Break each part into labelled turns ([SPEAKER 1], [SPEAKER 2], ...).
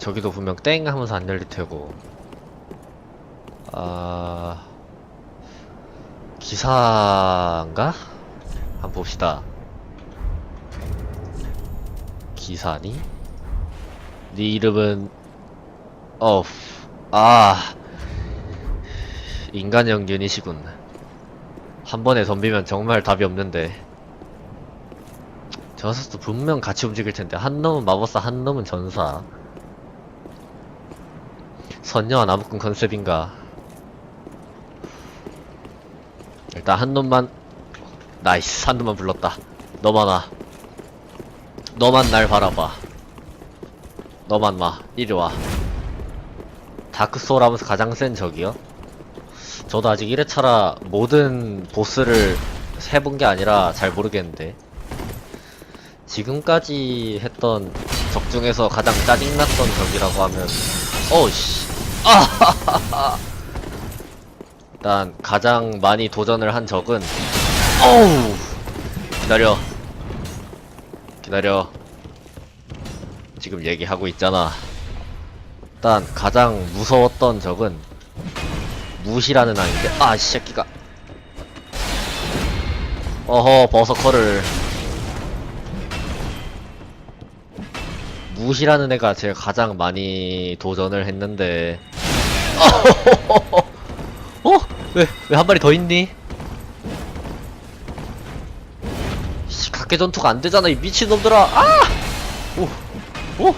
[SPEAKER 1] 저기도 분명 땡 하면서 안 열릴 테고. 아. 기사인가? 한번 봅시다. 기사니? 네 이름은 어, 아, 인간형 유닛이군. 한 번에 덤비면 정말 답이 없는데. 저 녀석도 분명 같이 움직일 텐데 한 놈은 마법사, 한 놈은 전사. 선녀와 나무꾼 컨셉인가? 일단 한 놈만 나이스 한 놈만 불렀다. 너만 와. 너만 날 바라봐. 너만 와. 이리 와. 다크소울 하면서 가장 센 적이요? 저도 아직 1회차라 모든 보스를 해본 게 아니라 잘 모르겠는데 지금까지 했던 적 중에서 가장 짜증났던 적이라고 하면 어우씨. 아 일단 가장 많이 도전을 한 적은 어우! 기다려. 기다려. 지금 얘기하고 있잖아. 일단 가장 무서웠던 적은 무시라는 아인데. 아, 이 새끼가. 어허 버서커를 무시라는 애가 제가 가장 많이 도전을 했는데 어? 왜? 왜 한 마리 더 있니? 씨, 각계 전투가 안 되잖아 이 미친놈들아 아! 오! 오!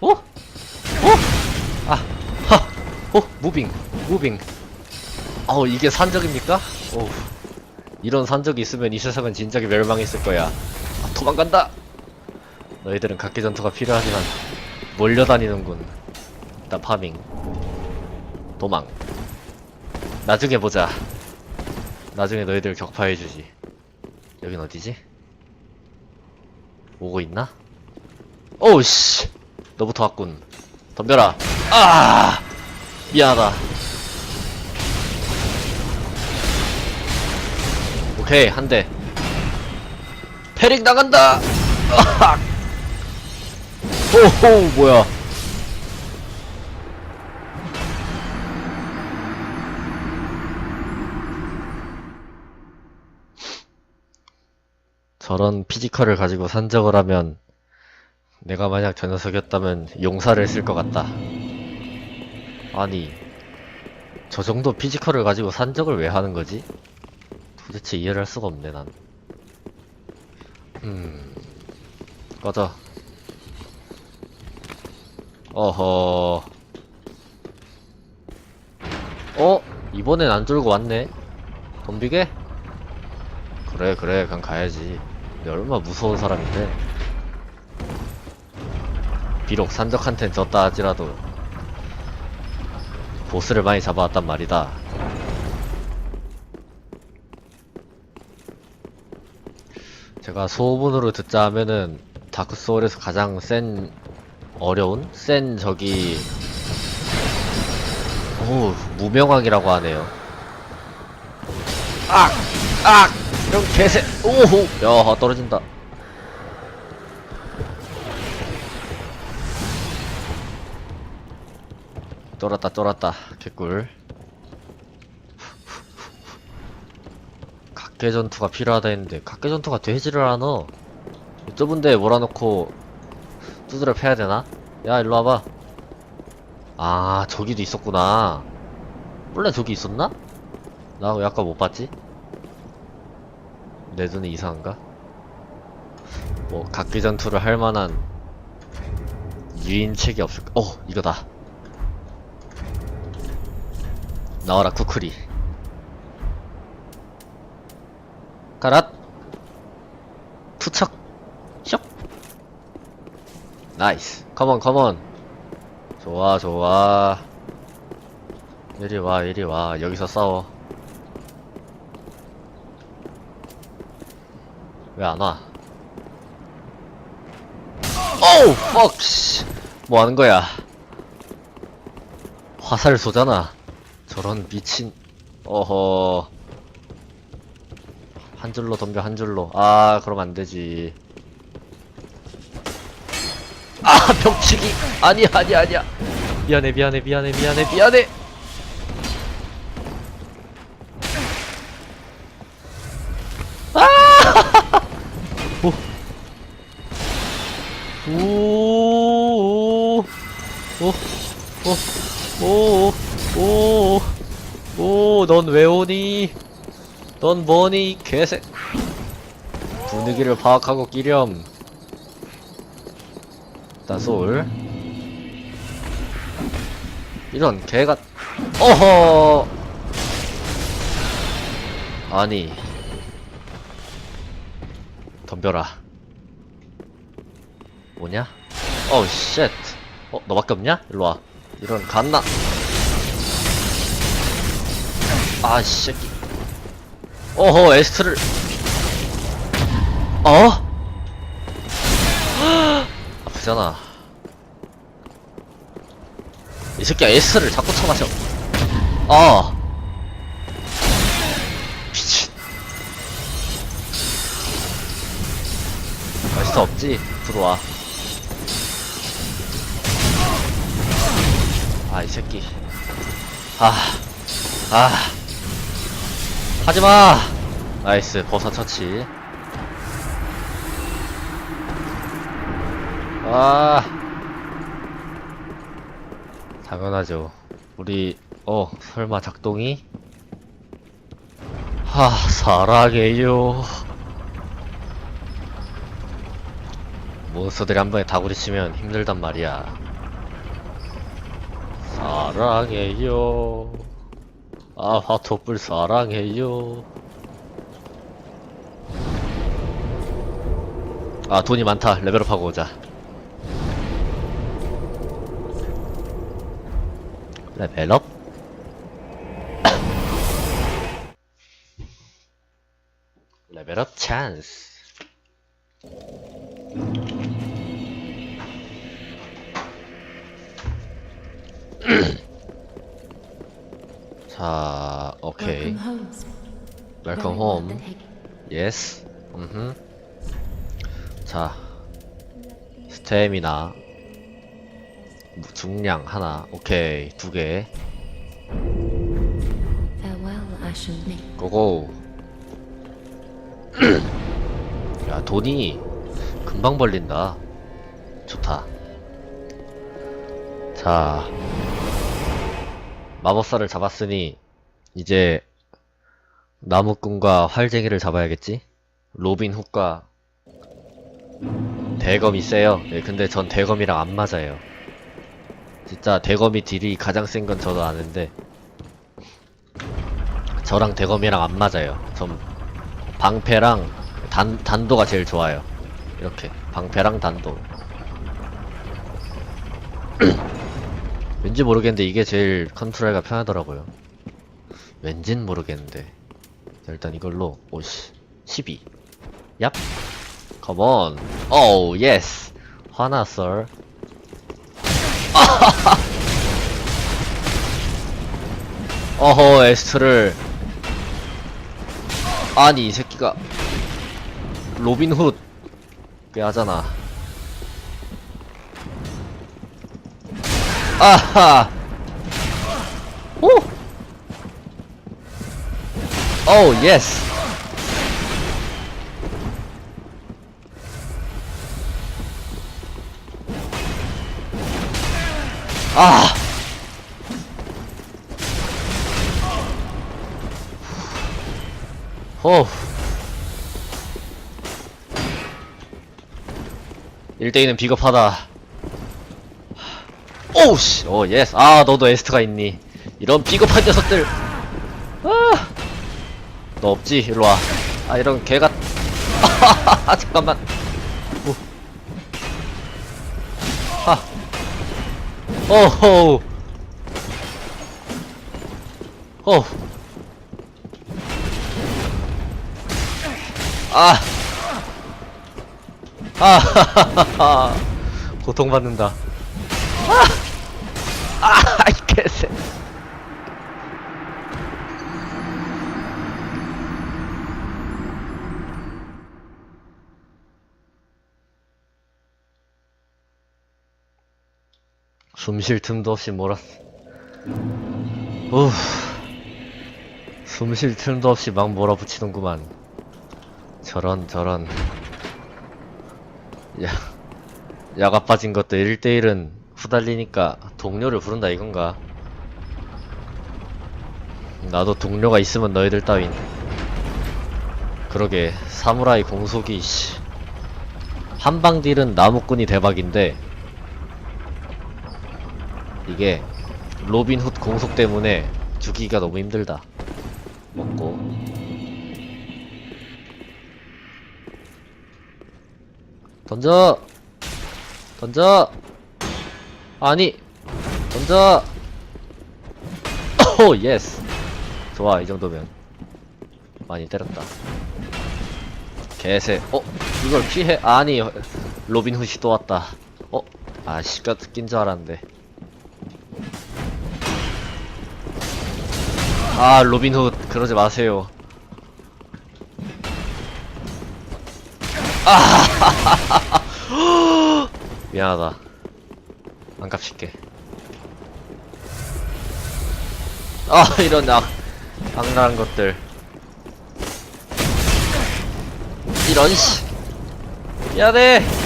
[SPEAKER 1] 오! 오! 아! 하! 오! 무빙! 무빙! 어우 이게 산적입니까? 오 이런 산적이 있으면 이 세상은 진작에 멸망했을 거야 아, 도망간다! 너희들은 각계 전투가 필요하지만 몰려다니는군. 일단 파밍. 도망. 나중에 보자. 나중에 너희들 격파해주지. 여긴 어디지? 오고 있나? 오우씨. 너부터 왔군. 덤벼라. 아! 미안하다. 오케이 한 대. 패링 나간다! 으악. 오호 뭐야. 저런 피지컬을 가지고 산적을 하면 내가 만약 저 녀석이었다면 용사를 쓸 것 같다. 아니 저 정도 피지컬을 가지고 산적을 왜 하는 거지? 도대체 이해를 할 수가 없네 난. 음... 꺼져 어허. 어? 이번엔 안 쫄고 왔네. 덤비게? 그래 그래. 그냥 가야지. 근데 얼마나 무서운 사람인데. 비록 산적한텐 졌다 하지라도 보스를 많이 잡아왔단 말이다. 제가 소문으로 듣자 하면은 다크소울에서 가장 센 어려운 센 적이 오 무명왕이라고 하네요. 악! 악! 이런 개새 오호! 야 떨어진다. 쫄았다 쫄았다 개꿀. 각계 전투가 필요하다 했는데 각계 전투가 되지를 않아. 데에 몰아놓고 두드려 패야 되나? 야 일로 와봐 아 저기도 있었구나 원래 저기 있었나? 나 왜 아까 못 봤지? 내 눈이 이상한가? 뭐 각기 전투를 할 만한 유인책이 없을까? 어 이거다 나와라 쿠쿠리 가랏 투척 쇽 나이스 컴온 컴온 좋아 좋아 이리 와 이리 와 여기서 싸워 왜 안 와? 오우 퍽 씨. 뭐 하는 거야? 화살 쏘잖아. 저런 미친 어허 한 줄로 덤벼 한 줄로 아 그럼 안 되지 아 벽치기 아니야 아니야 아니야 미안해 미안해 미안해 미안해 미안해 아 오. 오. 오. 오. 오. 넌왜 오니? 넌 뭐니? 개새. 분위기를 파악하고 끼렴. 일단 솔. 이런 개가. 어허. 아니. 덤벼라. 뭐냐? 어우 쉣. 어 너밖에 없냐? 일로와. 이런 갓나. 아 새끼. 어허 에스트를. 어? 아프잖아. 이 새끼야 에스트를 자꾸 쳐마셔. 아. 미친. 에스트 없지? 들어와. 아, 이 새끼. 아, 아. 하지마! 나이스, 버섯 처치. 아. 당연하죠. 우리, 어, 설마 작동이? 하, 사랑해요. 몬스터들이 한 번에 다구리 치면 힘들단 말이야. 사랑해요. 아, 화토불 사랑해요. 아, 돈이 많다. 레벨업하고 오자. 레벨업? 레벨업 찬스. 자, 오케이.
[SPEAKER 2] Welcome home.
[SPEAKER 1] 웰컴 홈. 예스. 음흠. 자. 스태미나. 무- 중량 하나. 오케이. 두 개.
[SPEAKER 2] Farewell, Ashun
[SPEAKER 1] 고고. 야, 돈이 금방 벌린다. 좋다. 자. 마법사를 잡았으니, 이제, 나무꾼과 활쟁이를 잡아야겠지? 로빈 훅과 대검이 세요. 예, 근데 전 대검이랑 안 맞아요. 진짜 대검이 딜이 가장 센 건 저도 아는데, 저랑 대검이랑 안 맞아요. 전 방패랑 단, 단도가 제일 좋아요. 이렇게. 방패랑 단도. 왠지 모르겠는데 이게 제일 컨트롤가 편하더라고요. 왠진 모르겠는데. 자, 일단 이걸로, 오씨. 12. 얍. 컴온. 오우, 예스. 화났어. 어허, 에스트를. 아니, 이 새끼가. 로빈 훗. 꽤 하잖아. 아하! 오! 오, 예스! 아! 호. 1대2는 비겁하다. 오우 씨, 오, 예스. 아, 너도 에스트가 있니. 이런 비겁한 녀석들. 아, 너 없지? 일로 와. 아, 이런 개가. 아, 잠깐만. 오호. 오. 아. 아, 고통받는다. 아, 아, 이개새. 숨쉴 틈도 없이 몰았어. 우. 숨쉴 틈도 없이 막 몰아붙이는구만. 저런, 저런. 야. 야가 빠진 것도 1대1은 후달리니까 동료를 부른다 이건가? 나도 동료가 있으면 너희들 따윈. 그러게, 사무라이 공속이, 씨. 한방 딜은 나무꾼이 대박인데, 이게 로빈훗 공속 때문에 죽이기가 너무 힘들다. 먹고. 던져! 던져! 아니! 던져! 오 예스! 좋아 이 정도면. 많이 때렸다. 개새. 어? 이걸 피해? 아니 로빈훗이 또 왔다. 어? 아씨 뼈낀줄 알았는데 아 로빈훗 그러지 마세요. 아 미안하다. 안갑실게. 아 이런 악 악랄한 것들. 이런 씨. 미안해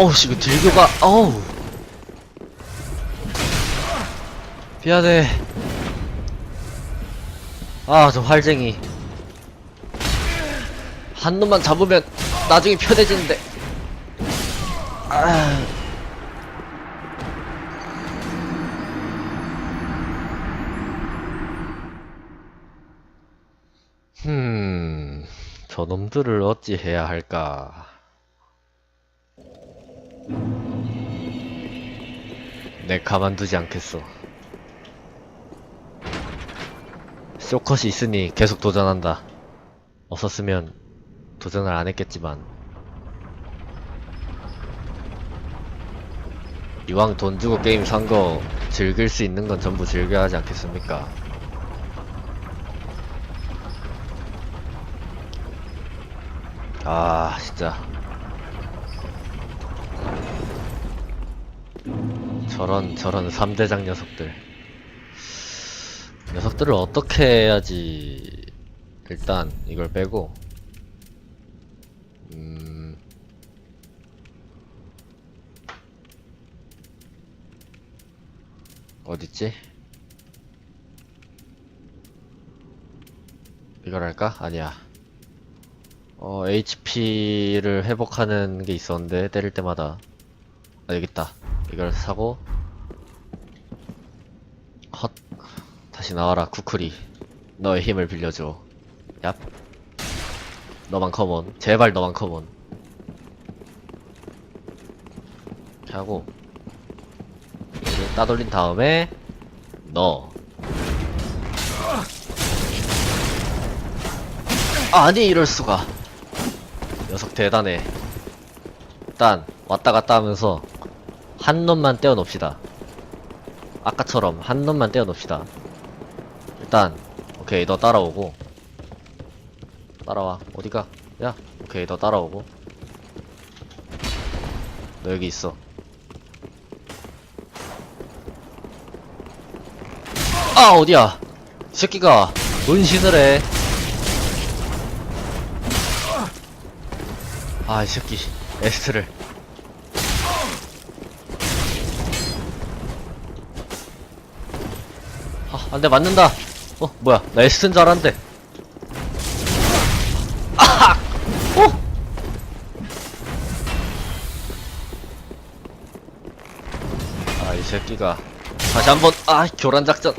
[SPEAKER 1] 어우 씨 이거 딜교가 어우 미안해 아저 활쟁이 한 놈만 잡으면 나중에 편해지는데 아. 흠, 저놈들을 어찌 해야 할까? 내 가만두지 않겠어. 쇼컷이 있으니 계속 도전한다. 없었으면 도전을 안 했겠지만. 이왕 돈 주고 게임 산 거 즐길 수 있는 건 전부 즐겨야 하지 않겠습니까? 아, 진짜. 저런, 저런 3대장 녀석들. 녀석들을 어떻게 해야지. 일단, 이걸 빼고. 음. 어딨지? 이걸 할까? 아니야. 어, HP를 회복하는 게 있었는데, 때릴 때마다. 아, 여기 있다. 이걸 사고, 헛. 다시 나와라, 쿠쿠리. 너의 힘을 빌려줘. 얍. 너만 커먼. 제발 너만 커먼. 이렇게 하고, 이를 따돌린 다음에, 너. 아니, 이럴 수가. 녀석 대단해. 일단 왔다 갔다 하면서 한 놈만 떼어놓읍시다. 아까처럼 한 놈만 떼어놓읍시다. 일단 오케이 너 따라오고 따라와 어디가? 야 오케이 너 따라오고 너 여기 있어. 아 어디야? 이 새끼가 은신을 해. 아, 이 새끼. 에스트를. 안 돼, 맞는다. 어, 뭐야. 나 에스트인 줄 알았는데. 아! 어! 아, 이 새끼가. 다시 한 번, 아, 교란 작전.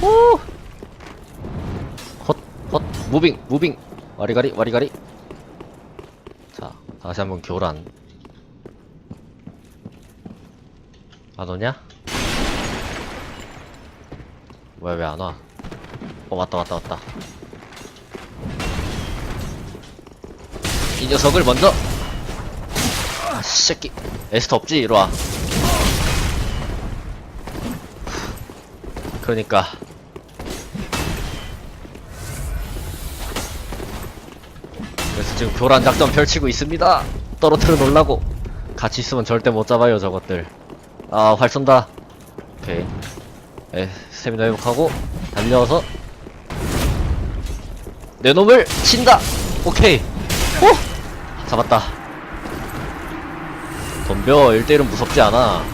[SPEAKER 1] 오! 헛, 헛, 무빙, 무빙. 와리가리, 와리가리. 자, 다시 한번 교란. 안 오냐? 뭐야 왜 안 와? 어 왔다 왔다 왔다. 이 녀석을 먼저! 아 새끼. 에스터 없지? 이리와. 그러니까. 그래서 지금 교란 작전 펼치고 있습니다. 떨어뜨려 놀라고. 같이 있으면 절대 못 잡아요 저것들. 아활 쏜다. 오케이. 에, 스태미나 회복하고, 달려서. 내 놈을 친다! 오케이. 오! 잡았다. 덤벼, 1대1은 무섭지 않아.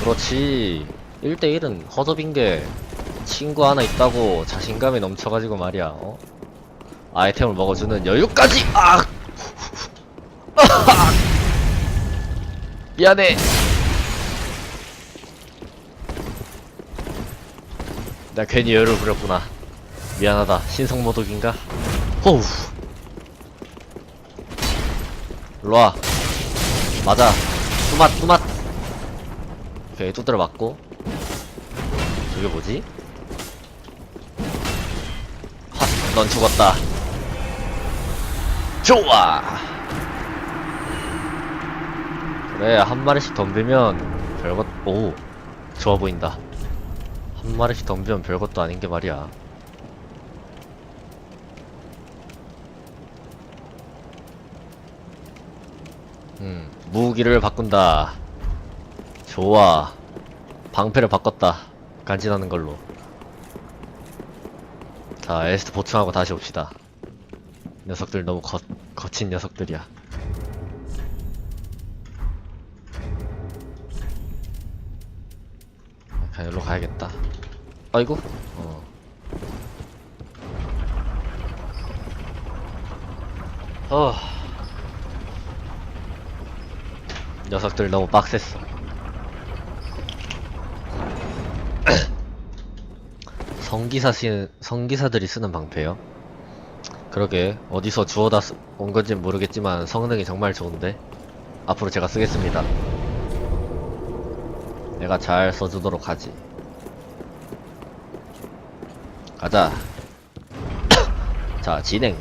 [SPEAKER 1] 그렇지. 1대1은 허접인 게 친구 하나 있다고 자신감이 넘쳐가지고 말이야, 어? 아이템을 먹어주는 여유까지! 아! 아! 미안해! 나 괜히 여유를 부렸구나. 미안하다. 신성모독인가? 호우. 일로와. 맞아. 뚜맛, 뚜맛. 오케이, 뚜드려 맞고. 저게 뭐지? 헛, 넌 죽었다. 좋아! 그래, 한 마리씩 덤비면 별것, 오, 좋아 보인다. 한 마리씩 덤비면 별것도 아닌 게 말이야. 음, 무기를 바꾼다. 좋아. 방패를 바꿨다. 간지나는 걸로. 자, 에스트 보충하고 다시 옵시다. 녀석들 너무 거, 거친 녀석들이야. 그냥 여기로 가야겠다. 아이고. 어. 어. 녀석들 너무 빡셌어. 성기사 씨, 성기사들이 쓰는 방패요? 그러게 어디서 주워다 쓰- 온 건진 모르겠지만 성능이 정말 좋은데 앞으로 제가 쓰겠습니다. 내가 잘 써주도록 하지. 가자. 자, 진행.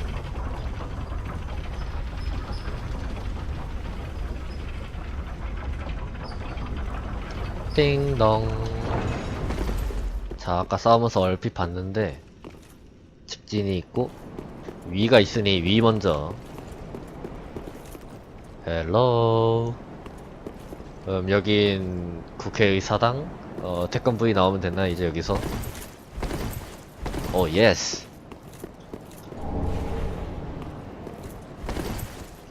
[SPEAKER 1] 띵동. 자, 아까 싸우면서 얼핏 봤는데, 직진이 있고, 위가 있으니 위 먼저. 헬로. 음, 여긴 국회의사당? 어, 태권 부위 나오면 됐나, 이제 여기서? 오, 예스.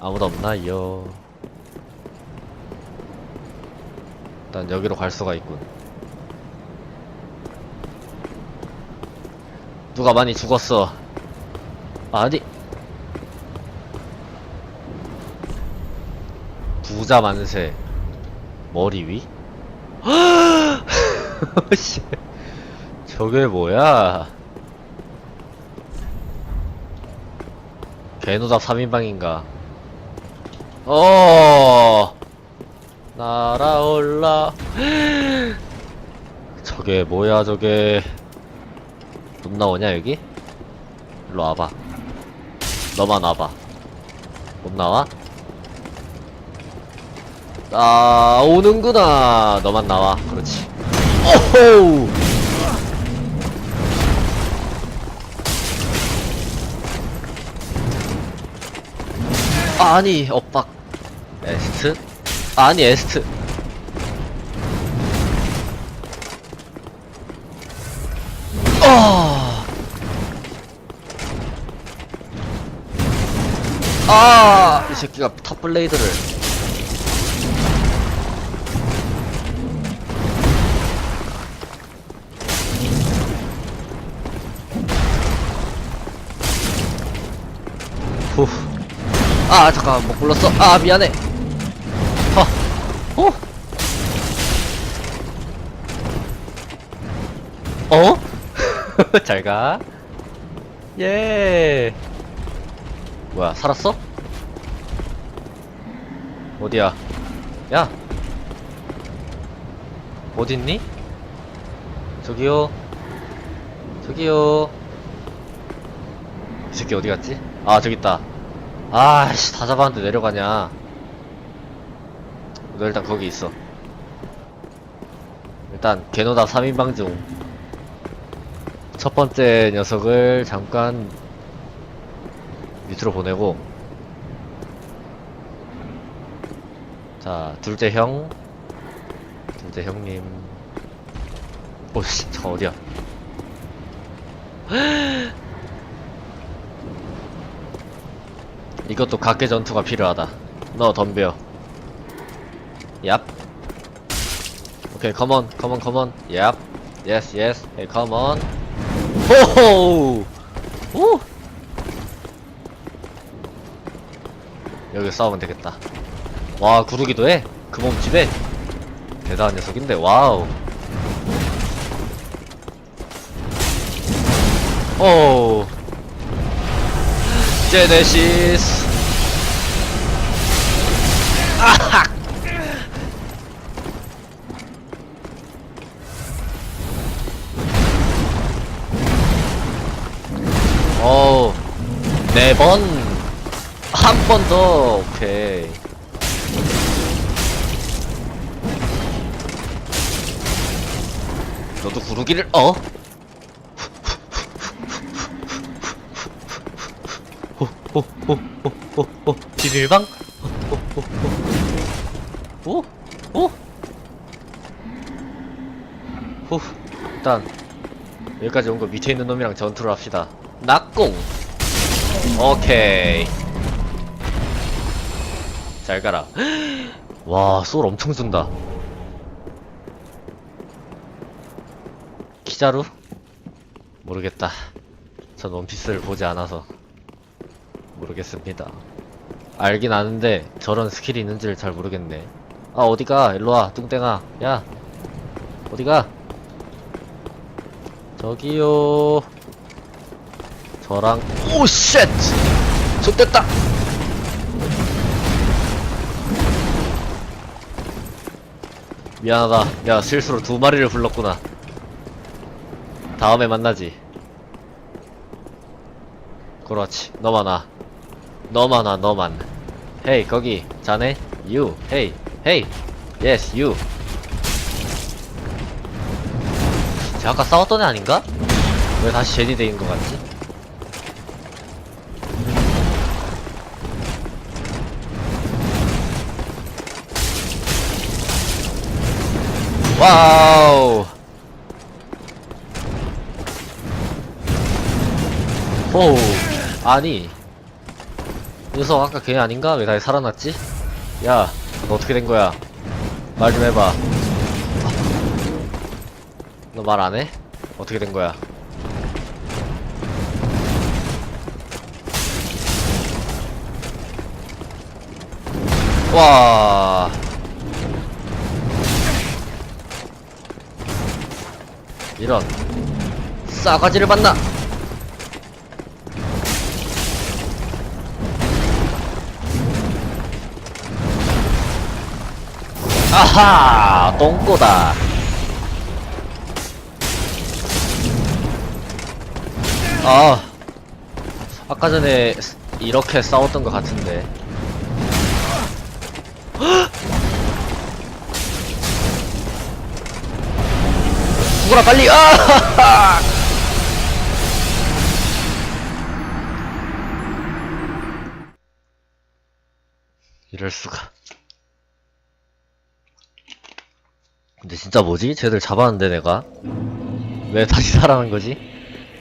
[SPEAKER 1] 아무도 없나요? 일단 여기로 갈 수가 있군. 누가 많이 죽었어. 아니. 부자 만세. 머리 위? 씨. 저게 뭐야? 개노답 3인방인가? 어! 날아올라. 저게 뭐야, 저게. 못 나오냐, 여기? 일로 와봐. 너만 와봐. 못 나와? 아, 오는구나. 너만 나와. 그렇지. 오호! 아니, 엇박. 에스트? 아니, 에스트. 아. 아, 이 새끼가 탑블레이드를. 아, 잠깐, 못 불렀어. 아, 미안해. 어, 어? 어? 잘 가. 예. 뭐야, 살았어? 어디야? 야! 어딨니? 저기요. 저기요. 이 새끼 어디 갔지? 아, 저기 있다. 아씨, 다 잡았는데 내려가냐. 너 일단 거기 있어. 일단, 개노다 3인방 중. 첫 번째 녀석을 잠깐 밑으로 보내고 자 둘째 형 둘째 형님 오씨 저 어디야 이것도 각계 전투가 필요하다. 너 덤벼. 얍. 오케이 컴온 컴온 컴온 얍. 예스 예스 헤이 컴온 호호! 오 여기 싸우면 되겠다. 와 구르기도 해? 그 몸집에? 대단한 녀석인데 와우. 오. 제네시스 네 번, 한 번 더, 오케이. 너도 구르기를, 어? 호호호호호호 비밀방? 호호호 오? 오? 후 일단 여기까지 온 거 밑에 있는 놈이랑 전투를 합시다 낙공 오케이. 잘 가라. 와솔 엄청 준다. 키자루? 모르겠다. 전 원피스를 보지 않아서 모르겠습니다. 알긴 아는데 저런 스킬이 있는지를 잘 모르겠네. 아 어디가? 일로와 뚱땡아. 야 어디가? 저기요 저랑. 오쉣! 좋됐다. 미안하다. 야 실수로 두 마리를 불렀구나. 다음에 만나지. 그렇지. 너만 와. 너만 와 너만. 헤이 거기. 자네. 유. 헤이. 헤이. 예스 유. 제가 아까 싸웠던 애 아닌가? 왜 다시 제니 데인 것 같지? 와우 오 아니 이 녀석 아까 걔 아닌가? 왜 다시 살아났지? 야, 너 어떻게 된 거야? 말 좀 해봐. 너 말 안 해? 어떻게 된 거야? 와. 이런 싸가지를 봤나? 아하! 똥꼬다. 아. 아까 전에 스- 이렇게 싸웠던 것 같은데. 죽어라, 빨리! 아! 이럴 수가. 근데 진짜 뭐지? 쟤들 잡았는데 내가 왜 다시 살아난 거지?